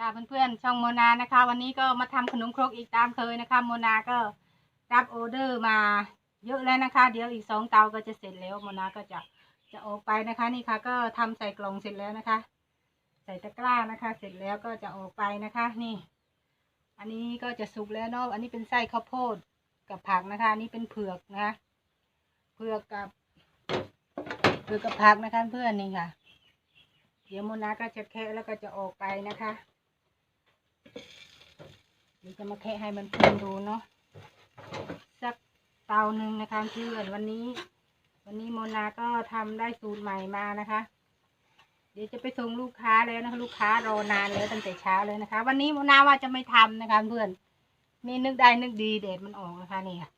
ค่ะเพื่อนๆช่องโมนานะคะ วันนี้ก็มาทำขนมครกอีกตามเคยนะคะ โมนาก็รับออเดอร์มาเยอะแล้วนะคะ เดี๋ยวอีกสองเตาก็จะเสร็จแล้วโมนาก็จะจะออกไปนะคะนี่ค่ะ ก็ทำใส่กล่องเสร็จแล้วนะคะ ใส่ตะกร้านะคะ เสร็จแล้วก็จะออกไปนะคะนี่ อันนี้ก็จะสุกแล้วเนาะอันนี้เป็นไส้ข้าวโพดกับผักนะคะนนี้เป็นเผือกนะคะเผือกกับเผือกกับผักนะคะเพื่อนนี่ค่ะ เดี๋ยวโมนาก็จะแคะแล้วก็จะออกไปนะคะ เดี๋ยวจะมาแคะให้มันเพื่อนดูเนาะสักเตาหนึ่งนะคะเพื่อนวันนี้ วันนี้โมนาก็ทำได้สูตรใหม่มานะคะ เดี๋ยวจะไปส่งลูกค้าแล้วนะคะ ลูกค้ารอนานแล้วตั้งแต่เช้าเลยนะคะ วันนี้โมนาว่าจะไม่ทำนะคะเพื่อนนี่นึกได้นึกดีเด็ดมันออกนะคะนี่ค่ะ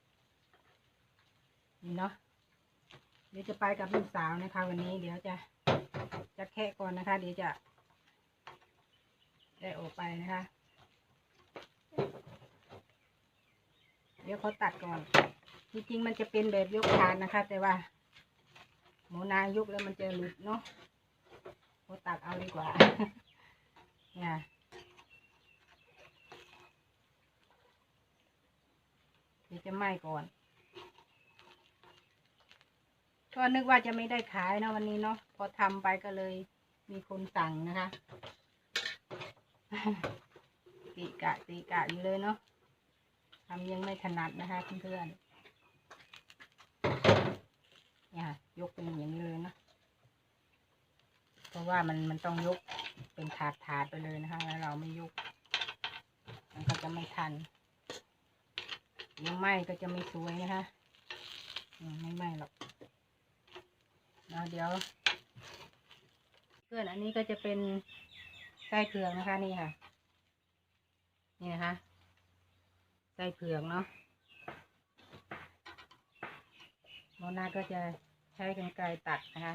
นี่เนาะเดี๋ยวจะไปกับลูกสาวนะคะ วันนี้เดี๋ยวจะจะแค่ก่อนนะคะ เดี๋ยวจะ ได้ออกไปนะคะ ดี๋ยวเขาตัดก่อน จริงๆมันจะเป็นแบบยกคานนะคะ แต่ว่า หมูนายกแล้วมันจะหลุดเนาะเขาตัดเอาดีกว่า เนี่ยเดี๋ยวจะไหม้ก่อนก็นึกว่าจะไม่ได้ขายนะวันนี้เนาะพอทำไปก็เลยมีคนสั่งนะคะตีกะตีกะอยู่เลยเนาะำยังไม่ถนัดนะคะเพื่อนๆเนี่ยค่ะยกเป็นอย่างนี้เลยนะ เพราะว่ามันมันต้องยกเป็นถาดถาดไปเลยนะคะ แล้วเราไม่ยก มันก็จะไม่ทันยังไหมก็จะไม่สวยนะคะไม่ไหมหรอกแล้วเดี๋ยว เพื่อนอันนี้ก็จะเป็นไส้เผือกนะคะนี่ค่ะ นี่นะคะ ไส้เผือกเนาะโมนาก็จะใช้กรรไกรตัดนะคะ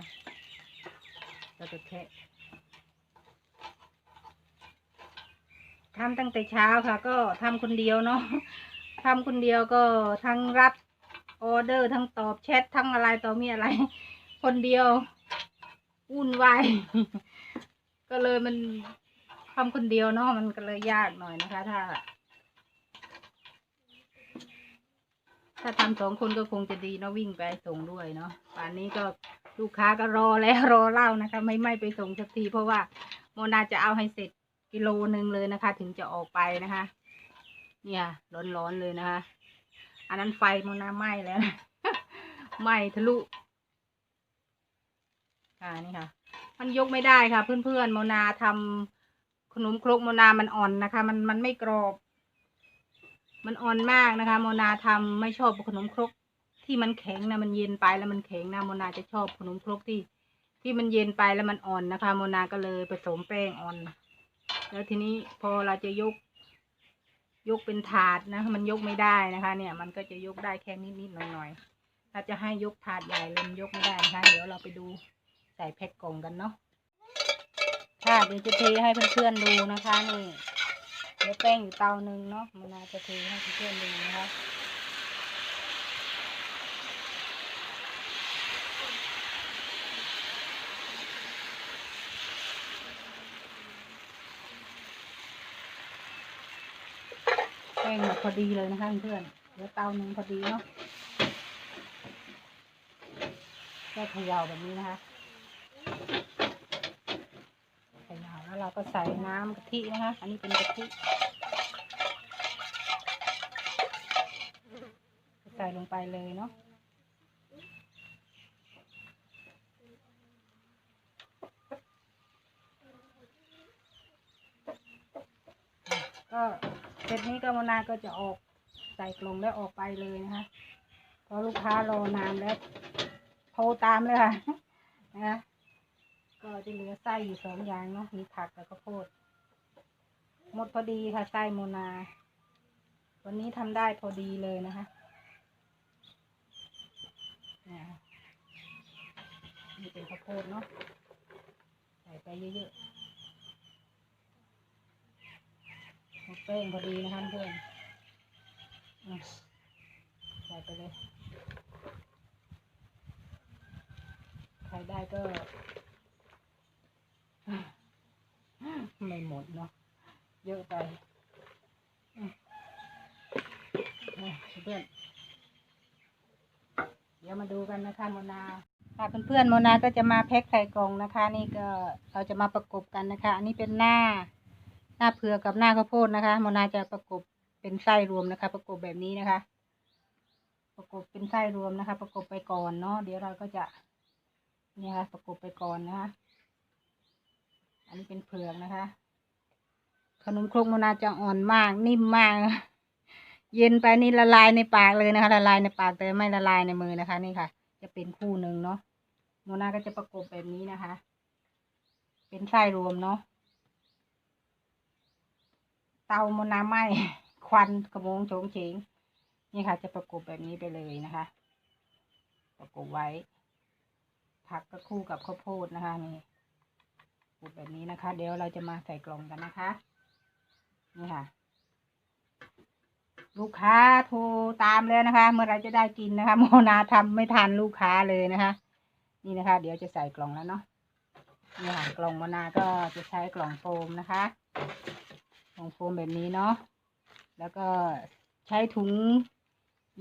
ก็จะแคะทำตั้งแต่เช้าค่ะ ก็ทำคนเดียวเนาะทำคนเดียวก็ทั้งรับออเดอร์ทั้งตอบแชททั้งอะไรต่อมีอะไร คนเดียววุ่นวายก็เลยมันทำคนเดียวเนาะมันก็เลยยากหน่อยนะคะ ถ้า ถ้าทำสองคนก็คงจะดีเนาะวิ่งไปส่งด้วยเนาะป่านนี้ก็ลูกค้าก็รอแล้วรอเล่านะคะ ไม่ไม่ไปส่งสักทีเพราะว่าโมนาจะเอาให้เสร็จกิโลหนึ่งเลยนะคะ ถึงจะออกไปนะคะ เนี่ยร้อนๆเลยนะคะ อันนั้นไฟโมนาไหม้แล้วนะไหม้ทะลุค่ะนี่ค่ะ มันยกไม่ได้ค่ะ เพื่อนๆโมนาทำขนมครกโมนามันอ่อนนะคะ มันมันไม่กรอบ มันอ่อนมากนะคะ โมนาทำไม่ชอบขนมครกที่มันแข็งนะมันเย็นไปแล้วมันแข็งนะโมนาจะชอบขนมครกที่ ที่มันเย็นไปแล้วมันอ่อนนะคะ โมนาก็เลยผสมแป้งอ่อน แล้วทีนี้พอเราจะยก ยกเป็นถาดนะมันยกไม่ได้นะคะ เนี่ย มันก็จะยกได้แค่นิดๆหน่อยๆถ้าจะให้ยกถาดใหญ่เลยมันยกไม่ได้นะคะเดี๋ยวเราไปดูใส่แพ็คกล่องกันเนาะค่ะเดี๋ยวจะเทให้เพื่อนๆดูนะคะนี่ เดี๋ยวแป้งอยู่เตาหนึ่งเนาะมันนาจะเทให้เพื่อนดูนะคะแป้งพอดีเลยนะคะเพื่อนเดี๋ยวเตาหนึ่งพอดีเนาะแค่เขยาวแบบนี้นะคะ แล้วเราก็ใส่น้ำกะทินะคะ อันนี้เป็นกะทิใส่ลงไปเลยเนาะก็เสร็จนี้ก็มนาก็จะออกใส่กลงแล้วออกไปเลยนะคะเพราะลูกค้ารอนานแล้วโทรตามเลยค่ะ นะคะ จะเหลือไส้อยู่สองอย่างเนาะมีผักกับข้าวโพดหมดพอดีค่ะไส้โมนา วันนี้ทำได้พอดีเลยนะคะนี่เป็นข้าวโพดเนาะใส่ไปเยอะๆหมดแป้งพอดีนะคะเพื่อนใส่ไปเลย ใครได้ก็ ไม่หม ดเนาะเยอะไปเพื่อนเดี๋ยวมาดูกันนะคะโมนาค่ะเพื่อนๆโมนาก็จะมาแพ็คใส่กล่องนะคะ นี่ก็เราจะมาประกบกันนะคะ อันนี้เป็นหน้า หน้าเผือกกับหน้าข้าวโพดนะคะโมนาจะประกบเป็นไส้รวมนะคะ ประกบแบบนี้นะคะ ประกบเป็นไส้รวมนะคะ ประกบไปก่อนเนาะเดี๋ยวเราก็จะนี่ค่ะประกบไปก่อนนะคะ อันนี้เป็นเผือกนะคะ ขนมครกโมนาจะอ่อนมาก นิ่มมาก เย็นไปนี่ละลายในปากเลยนะคะ ละลายในปากแต่ไม่ละลายในมือนะคะ นี่ค่ะ จะเป็นคู่หนึ่งเนาะโมนาก็จะประกบแบบนี้นะคะ เป็นไส้รวมเนาะเตาโมนาไหมควันกระมงโฉงเฉงนี่ค่ะ จะประกบแบบนี้ไปเลยนะคะ ประกบไว้ ผักก็คู่กับข้าวโพดนะคะนี่ประกบแบบนี้นะคะ เดี๋ยวเราจะมาใส่กล่องกันนะคะ นี่ค่ะ ลูกค้าโทรตามแล้วนะคะ เมื่อไรจะได้กินนะคะ โมนาทำไม่ทันลูกค้าเลยนะคะ นี่นะคะ เดี๋ยวจะใส่กล่องแล้วเนาะนี่ค่ะกล่องโมนาก็จะใช้กล่องโฟมนะคะกล่องโฟมแบบนี้เนาะแล้วก็ใช้ถุง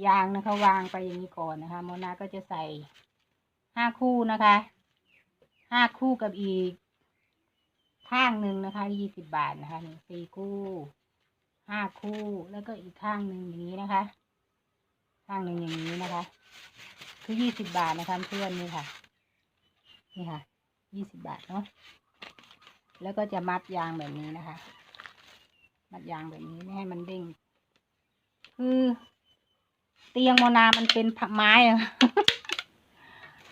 ยางนะคะ วางไปอย่างนี้ก่อนนะคะ โมนาก็จะใส่ห้าคู่นะคะห้าคู่กับอีก ข้างหนึ่งนะคะยี่สิบบาทนะคะนี่สี่คู่ห้าคู่แล้วก็อีกข้างหนึ่งอย่างนี้นะคะ ข้างหนึ่งอย่างนี้นะคะ คือยี่สิบบาทนะคะเพื่อนนี่ค่ะ นี่ค่ะยี่สิบบาทเนาะแล้วก็จะมัดยางแบบนี้นะคะ มัดยางแบบนี้ไม่ให้มันเด้งคือเตียงโมนา มันเป็นผักไม้อะ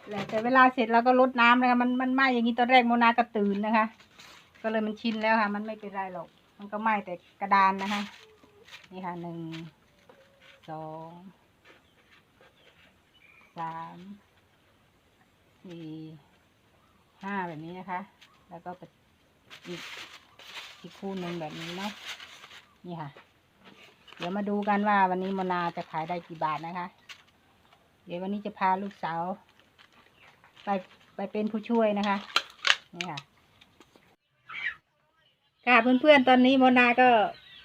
แหละแต่เวลาเสร็จเราก็ลดน้ำนะคะมันมันไหม้อย่างนี้ตอนแรกโมนาก็ตื่นนะคะ ก็เลยมันชินแล้วค่ะ มันไม่เป็นไรหรอก มันก็ไหม้แต่กระดานนะคะ นี่ค่ะหนึ่งสองสามสี่ห้าแบบนี้นะคะ แล้วก็อีกอีกคู่หนึ่งแบบนี้เนาะนี่ค่ะ เดี๋ยวมาดูกันว่าวันนี้มนาจะขายได้กี่บาทนะคะ เดี๋ยววันนี้จะพาลูกสาว ไปไปเป็นผู้ช่วยนะคะ นี่ค่ะ ค่ะเพื่อนๆตอนนี้โมนาก็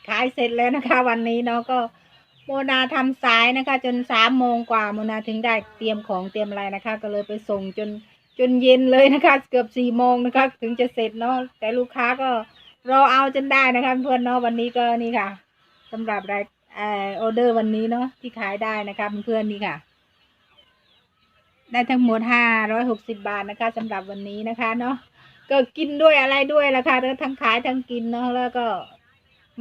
ขายเสร็จแล้วนะคะ วันนี้เนาะก็โมนาทำสายนะคะ จนสามโมงกว่าโมนาถึงได้เตรียมของเตรียมอะไรนะคะ ก็เลยไปส่งจนจนเย็นเลยนะคะ เกือบสี่โมงนะคะ ถึงจะเสร็จเนาะแต่ลูกค้าก็รอเอาจนได้นะคะ เพื่อนเนาะวันนี้ก็นี่ค่ะสำหรับรายเออออเดอร์วันนี้เนาะที่ขายได้นะคะเพื่อนๆนี่ค่ะ ได้ทั้งหมดห้าร้อยหกสิบาทนะคะสำหรับวันนี้นะคะเนาะ ก็กินด้วยอะไรด้วยละค่ะแล้วทั้งขายทั้งกินเนาะแล้วก็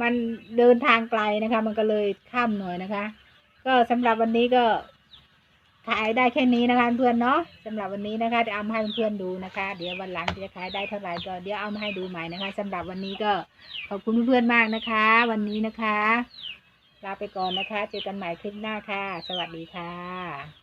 มันเดินทางไกลนะคะ มันก็เลยข้ามหน่อยนะคะ ก็สำหรับวันนี้ก็ขายได้แค่นี้นะคะเพื่อนเนาะสำหรับวันนี้นะคะจะเอามาให้เพื่อนดูนะคะ เดี๋ยววันหลังจะขายได้เท่าไหร่ก็เดี๋ยวเอามาให้ดูใหม่นะคะสำหรับวันนี้ก็ขอบคุณเพื่อนๆมากนะคะ วันนี้นะคะลาไปก่อนนะคะ เจอกันใหม่คลิปหน้าค่ะ สวัสดีค่ะ